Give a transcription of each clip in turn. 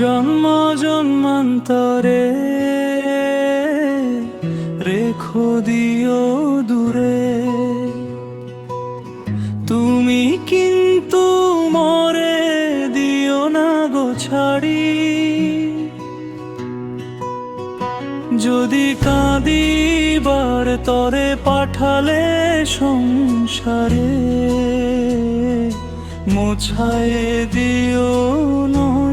জন্ম জন্মান্তরে রেখো দিও দূরে। তুমি কিন্তু মরে দিও না গো ছাড়ি। যদি কাঁদিবার তরে পাঠালে সংসারে, মোছায় দিও নয়ন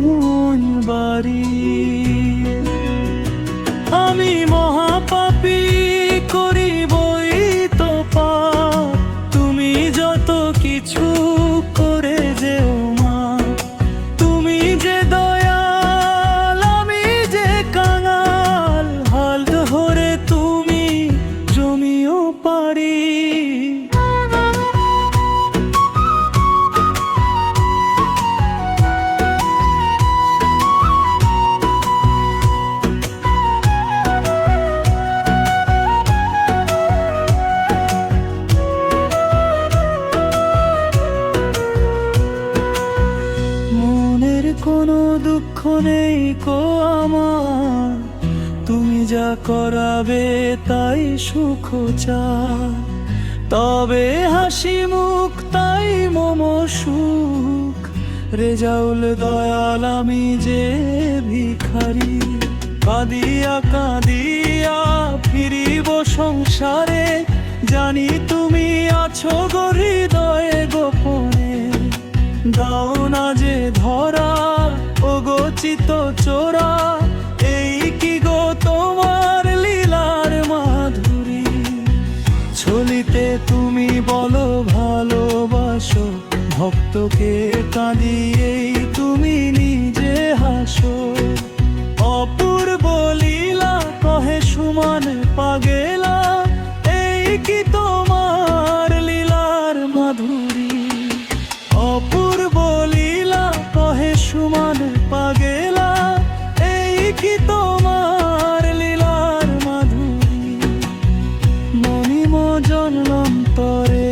দুঃখ নেই কো আমার। তুমি যা করাবে তাই সুখ চা তবে হাসি মুখ, তাই মম সুখ। রেজাউল দয়াল, আমি যে ভিখারি। কাঁদিয়া কাঁদিয়া ফিরিব সংসারে। জানি তুমি আছো গো হৃদয়ে গোপনে। দাও না যে ধরা গোচিত চোরা, এই কি গো তোমার লীলার মাধুরী? ছলিতে তুমি বলো, ভালোবাসো, ভক্তকে কাঁদিয়েই তুমি নিজে হাসো সুমান পাগেলা, এই কি তোমার লীলার মাধুরী? মনিম জন্মান্তরে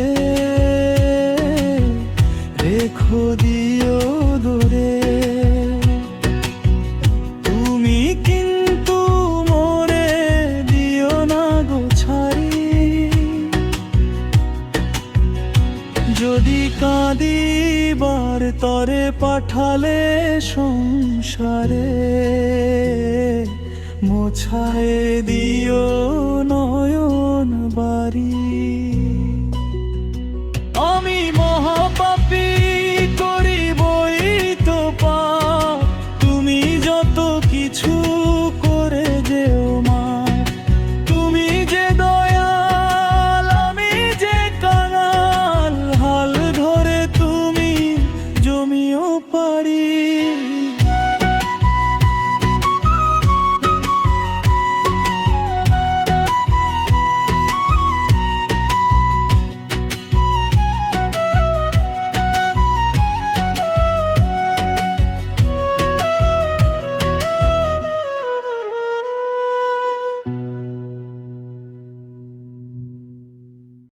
রেখো দিও দূরে। তুমি কিন্তু মোরে দিও না গো ছাড়ি। যদি কাঁদিবার তরে পাঠালে সংসারে মোছায় দিও নয়ন বাড়ি।